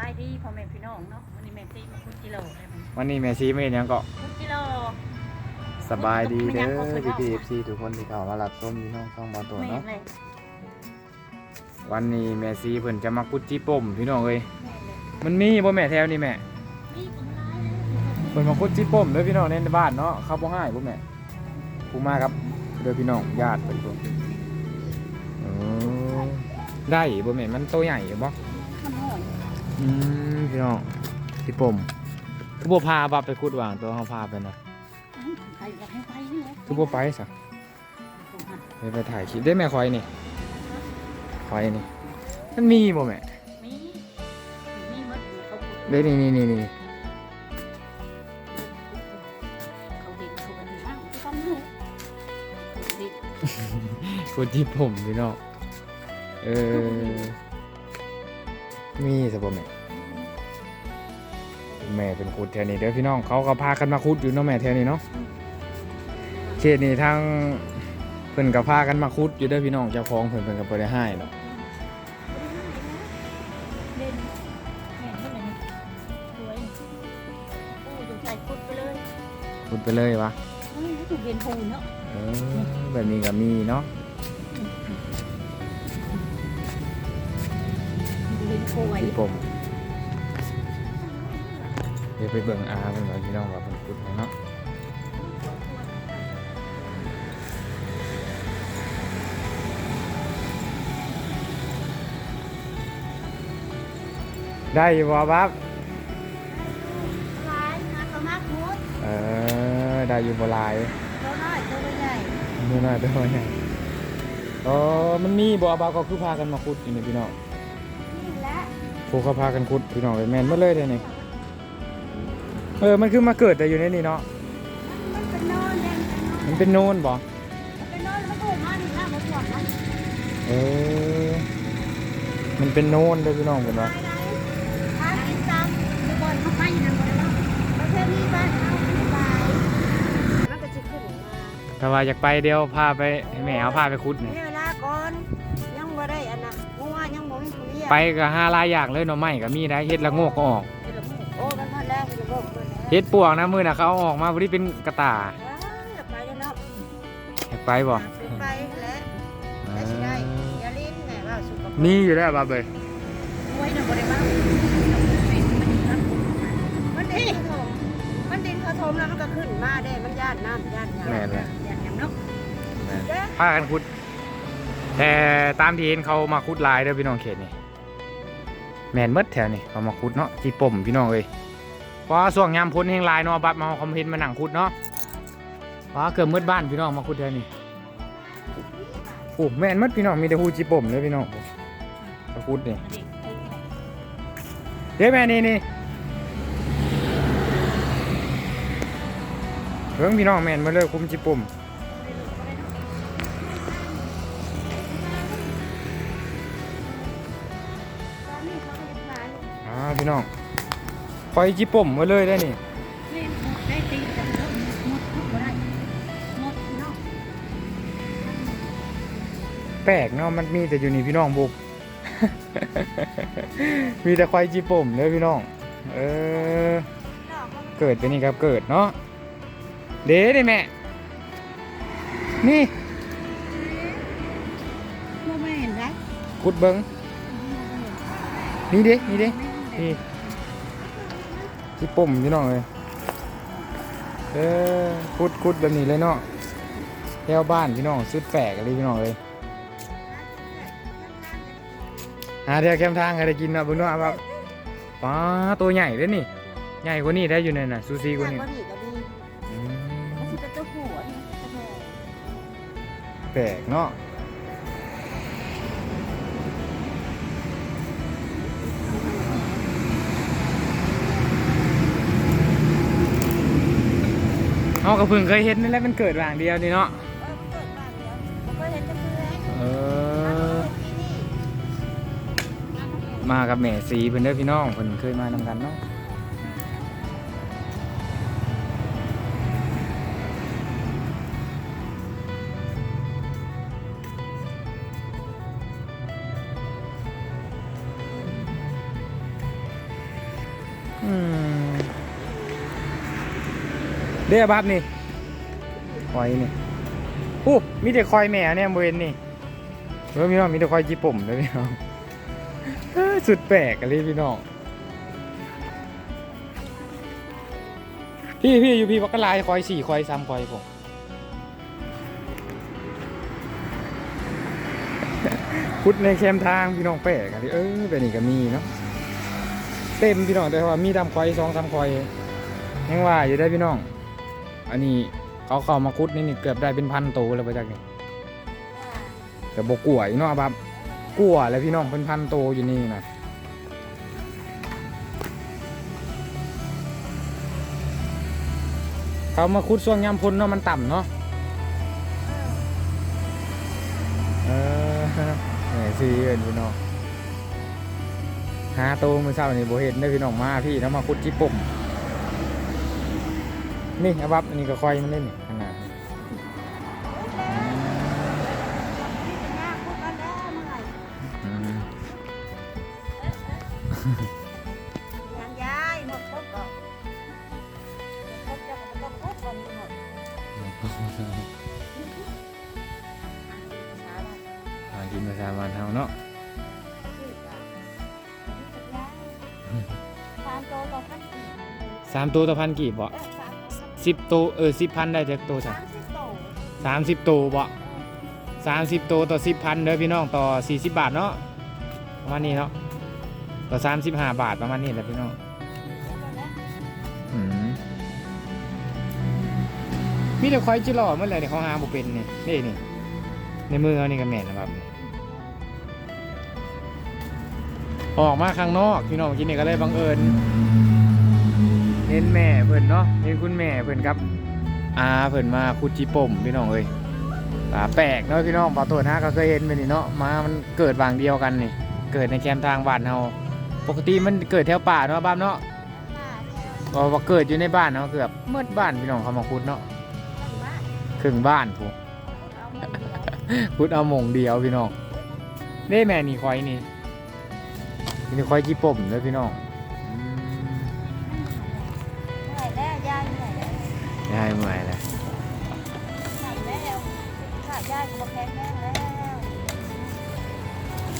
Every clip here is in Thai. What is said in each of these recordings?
บายดีพ่อแม่พี่น้องเนาะวันนี้แม่ตีมาคุดกิโลได้ไหมวันนี้แม่ซีไม่เห็นหยังก็คุดกิโล สบายดีเด้อไม่อยากพี่อพีอกไปนอกเอฟซีทุกคนที่เข้ามารับชมพี่น้องช่องบอลตัวแม่เนาะเลยวันนี้แม่ซีเพิ่นจะมากุดจีป่มพี่น้องเอ้ยแม่เลยมันมีบ่แม่แถวนี้แม่นี่ผมร้ายเลยเพิ่นมากุดจีป่มเด้อพี่น้องในบ้านเนาะเขาบ่ให้บ่แม่ผู้มาครับเด้อพี่น้องญาติเพิ่นพุ่นเออได้บ่แม่มันโตใหญ่อยู่บ่มันห่อย อืมพี่น้องจีป่มคือบ่พาบับไปคุดวางตัวเฮาพาไปนะใครอยากให้ไปนี่แหละคือบ่ไปซะไปไปถ่ายคลิปได้แม่คอยนี่คอยนี่มันมีบ่แม่มีมีหมดเขาพูดเด้นี่นี่นี่นี่เขาเห็นเขากันนั่งก็ต้องรู้เขาเห็นคุดที่ผมพี่น้องเออ มีสบแม่แม่เป็นคุดแถวนี้เด้อพี่น้องเขาก็พากันมาคุดอยู่เนาะแม่แถวนี้เนาะเขตนี้ทางเพิ่นก็พากันมาคุดอยู่เด้อพี่น้องเจ้าของเพิ่นเพิ่นก็บ่ได้ให้หรอกเล่นแม่เท่าไหร่นี่สวยโอ้ยใส่คุดไปเลยคุดไปเลยวะเฮ้ยถูกเห็นพูนเนาะ เออแบบนี้ก็มีเนาะ เห็นโคไว้ที่ผมเดี๋ยวไปเบิ่งอาเพิ่นว่าพี่น้องว่าเพิ่นคุดให้เนาะได้อยู่บ่บับร้ายนะเขามากมุดเออ ได้อยู่บ่หลายตัวน้อยตัวใหญ่นี่น่าเด้อเนี่ยอ๋อมันมีบ่บับก็คือพากันมาคุดอยู่นี่พี่น้องนี่แหละ พวกเขาพากันคุดพี่น้องเลยแม่นหมดเลยเด้อนี่เออมันคือมาเกิดแต่อยู่ในนี่เนาะมันเป็นนอนแดงมันเป็นโน่นบ่มันเป็นนอนแล้วมันโผล่มานี่นะมันปวดนะเออมันเป็นโน่นเด้อพี่น้องเพิ่นว่าไปไหนพากินซ้ำไปบอลเขาไปนะบอลเนาะประเทศนี้บ้านเขาไม่ไปมันก็จะขึ้นมาถ้าว่าอยากไปเดี๋ยวพาไปให้แม่เอาพาไปคุดนี่มีเวล ไปก็หาหลายอย่างเลยหน่อไม้ก็มีได้เฮ็ดละโงกก็ออกโอ้มันมาแล้วมันจะบอกมันแล้วเฮ็ดปวกนะมื้อน่ะเขาเอาออกมาบ่ได้เป็นกระตาว้าวอย่าไปเลยเนาะอยากไปบ่ไปแล้วได้สิได้อย่าลิ้นแหม่ว่าสุขภาพมีอยู่แล้วบับเอ้ยไว้นะบ่ได้มามันดินเขาถมมันดินเขาถมแล้วมันก็ขึ้นมาได้มันย่านน้ำย่านน้ำแม่นเลยย่านหยังเนาะพากันคุด แต่ตามที่เห็นเขามาคุดหลายเด้อพี่น้องเขตนี่ แมนเบิดแถวนี่เขามาคุดเนาะที่ป่มพี่น้องเอ้ยเพราะว่วงยามพ้นแห่งลายเนาะบับมาคอมเห็นมาหนังคุดเนาะเพราะเกือบมืดบ้านพี่น้องมาคุดแถวนี้โอ้แมนหมดพี่น้องมีแต่ฮูจิป่มเลยพี่น้องมาคุดนี่เฮ้ยวแม่นี่นี่เพิ่งพี่น้องแมนมาเลยคุมจิปุ่ม น้องปล่อยจิป่มมาเลยได้นี่ไหมแปลกเนาะมันมีแต่อยู่นี่พี่น้องบุกมีแต่ควายจิปุ่มเลยพี่น้อง เออ เกิดเป็นนี่ครับเกิดเนาะ เด้ดิแม่ นี่บ่แม่นได้ขุดเบิ้งนี่เด้นี่เด้ นี่ที่ปุ่มพี่น้องเลยเออคุดคุดแบบนี้เลยเนาะแถวบ้านพี่น้องสุดแปลกเลยพี่น้องเลยหาแถวแคมทางให้ได้กินเนาะเบิ่งเนาะแบบป้าตัวใหญ่เลยนี่ ใหญ่กว่านี้ได้อยู่เนี่ยน่ะซูซีกว่านี้ก็ดีก็ดีอืมันมสิเป็นเจ้าหัวนี่เจ้าแม่แปลกเนาะ เอากระพึ่งเคยเห็นนั่แหละมันเกิดวางเดียวนี่เนาะเออมันเกิดบานเดียวบ่เคยเห็นจังเลยเออที่นี่มากับแม่สีเพิ่นเด้อพี่น้องเพิ่นเคยมานำกันเนาะอืม เด้อบับนี่คอยนี่อู้มีแต่คอยแม่เนี่ยบริเวณนี่เออพี่น้องมีแต่คอยจีปุ่มเลยพี่น้องสุดแปลกอะเลยพี่น้องพี่พี่อยู่พี่วักกะลายคอยสี่คอยสามคอยผมพุดในแคมทางพี่น้องแปลกอะดิเออเป็นนี่ก็มีเนาะเต็มพี่น้องแต่ว่ามีดำคอยสองสามคอยยังว่าอยู่ได้พี่น้อง อันนี้เขาเข้ามาคุดนี่นี่เกือบได้เป็นพันตัวแล้วไปจากนี่แต่บกลัวอีกเนาะครับกลัวแล้วพี่น้องเป็นพันตัวอยู่นี่นะเขามาคุดช่วงยามพ้นเนาะมันต่ำเนาะเออแหมซีเอินพี่น้องหาโตวมือเช้านี่โบเห็นได้อพี่น้องมาพี่แล้วมาคุดจิปุ่ม นี่อาบับอันนี้ก็คอยมันเล่นขนาดนี้ยานแล้วเมื่อไหายหมดครบก่อนครบจะต้องครบก่อนหมดสาระหากินประชาบานเฮาเนาะสามโตต่อพันสี่สามตัวต่อพันกี่บ่อ สามโตสิบตัวเออสิบพันได้จากตัวสักสามสิบโตสามสิบตัวบ่สามสิบตัวต่อสิบพันเด้อพี่น้องต่อสี่สิบบาทเนาะประมาณนี้เนาะต่อสามสิบห้าบาทประมาณนี้แหละพี่น้องอืมมีแต่ควายจิหล่อเมื่อไหร่เนี่ยเขาหาบุเป็นนี่นี่นี่ในมือเขานี่ก็แม่นนะครับ ออกมาข้างนอกพี่น้องกินนี่ก็เลยบังเอิญ เน้นแม่เพิ่นเนาะเน้นคุณแม่เพิ่นครับอาเพิ่นมาคุดจีป่มพี่น้องเอ้ยปลาแปลกเนาะพี่น้องปลาตัวหน้าก็เคยเห็นไปนี่เนาะมามันเกิดบางเดียวกันนี่ เกิดในแคมป์ทางบ้านเฮาปกติมันเกิดแถวป่าเนาะบ้านเนาะก็ว่าเกิดอยู่ในบ้านเนาะเกือบเมื่อบ้านพี่น้องเขามาคุดเนาะครึ่งบ้านผู้คุดเอาหมงเดียวพี่น้องได้แม่นี่คอยนี่นี่คอยกี่ป่มเลยพี่น้อง ยายเมื่อยเลยเหนื่อยแล้วค่ะยายก็แข็งแรงแล้ว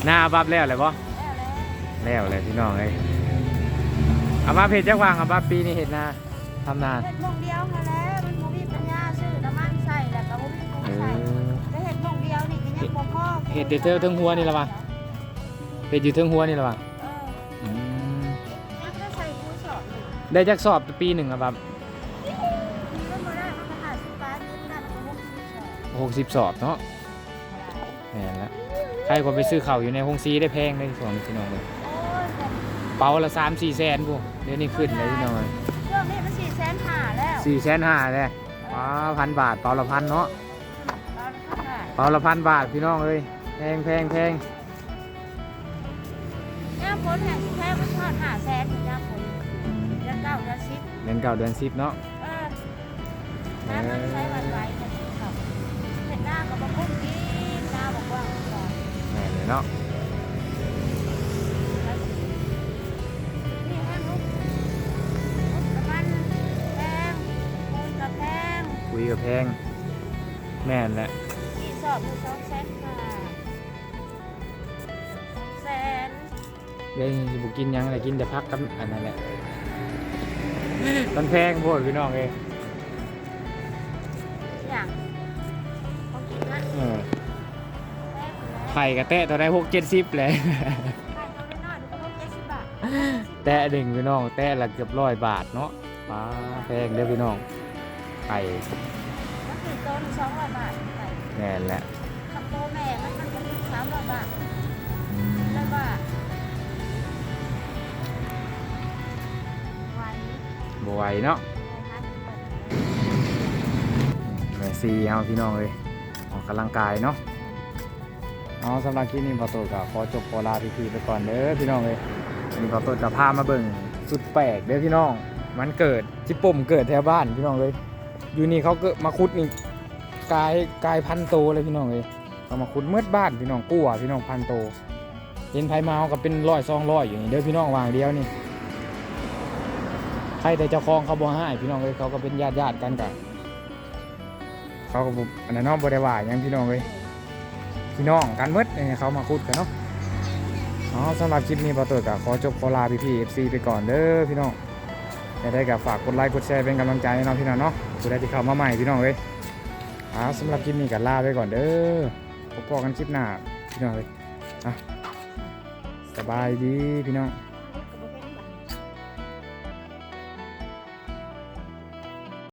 หน้าบับแล้วเลยปะแล้วแล้วแล้วเลยพี่น้องเลยเอามาเพจจักวางเอามาปีนี้เห็ดนาทำนาเห็ดมงเดียวมาแล้วมันบ่มีปัญญาซื้อน้ำมันใส่แล้วก็บ่มีผงเอใส่อแต่เห็ดมงเดียวนี่ก็ยังบ่พอเห็ดเดี๋ยวเจอเทิงหัวนี่ละวะเพจอยู่เทิงหัวนี่ละวะเอออืมยังก็ใส่ผู้สอบอยู่ได้จักสอบปีหนึ่งอะครับ หกสิบสอบเนาะแม่นละใครก็ไปซื้อข้าวอยู่ในฮงซีได้แพงเลยส่วนพี่น้องเลยโอ้ยแต่เป๋าละสามสี่แสนพวกเดี๋ยวนี้ขึ้นเลยพี่น้องเลยช่วงนี้มันสี่แสนห้าแล้วสี่แสนห้าเลยอ๋อพันบาทเป๋าละพันเนาะตอนข้างหน้าเป๋าละพันบาทพี่น้องเลยแพงแพงแพงย่ามฝนแห่งสิแท้มันทอดห้าแสนถึงย่ามฝนเดือนเก้าเดือนสิบเดือนเก่าเดือนสิบเนาะเออน้ำมันใช้ เห็นหน้าก็บอกพุ่งกินหน้าบอกว่าก่อนแม่นเลยเนาะนี่แห้งลูกน้ำมันแพงปูนกับแพงคุยกับแพง แม่นแหละที่สอบมือสองแสนห้าสองแสนเดี๋ยวนี้บุกินหยังอะไรกินแต่พักกับอันนั้นแหละ มันแพงโพดพี่น้องเลยอย่ ข่กระแตะตัวได้หกเจ็ดสิบเลยขายตัวน้อยๆดูก็เจ็ดสิบบาทแตะหนึ่งพี่น้อง แตะละเกือบร้อยบาทเนาะป้าแพงเด้อพี่น้องไข่มันคือตัวหนึ่งสองร้อยบาทไปแน่นแหละคำโตแม่มันมันก็คือสามร้อยบาทอืมแล้วว่าวันบไหวเนาะพันเปิดเมสซี่เอาพี่น้องเลยออกกำลังกายเนาะ อ๋อสำหรับคลิปนี้พอโตกับขอจบขอลาพี่ๆไปก่อนเด้อพี่น้องเลยนนี้พอโตจะพามาเบิ่งสุดแปลกเด้อพี่น้อง มันเกิดที่ปุ่มเกิดแถวบ้านพี่น้องเลย อยู่นี่เขาเกิดมาคุดนี่กายกายพันโตเลยพี่น้องเลยเขามาคุดเมื่อบ้านพี่น้องกลัวพี่น้องพันโตเห็นไผมาเอากับเป็นร้อยซองร้อยอยู่นี่เด้อพี่น้องวางเดียวนี่ใครแต่เจ้าของเขาบ่ให้พี่น้องเอ้ยเขาก็เป็นญาติญาติกันกับเขาก็บ่อันนั้นเนาะบ่ได้ว่าหยังพี่น้องเอ้ย พี่น้องกันเมดเนี่อเขามาคุดกันเนาะอ๋อสำหรับคลิปนี้พอตัวกับขอจบขอลาพี่พีเอฟซีไปก่อนเด้อพี่น้องจะได้กับฝากกดไลค์กดแชร์เป็นกำลังใจให้น้องพี่น้องเนาะผู้ใดที่เข้ามาใหม่พี่น้องเอ้ยอ่าสำหรับคลิปนี้ก็ลาไปก่อนเด้อพบกันคลิปหน้าพี่น้องเลยอะสบายดีพี่น้อง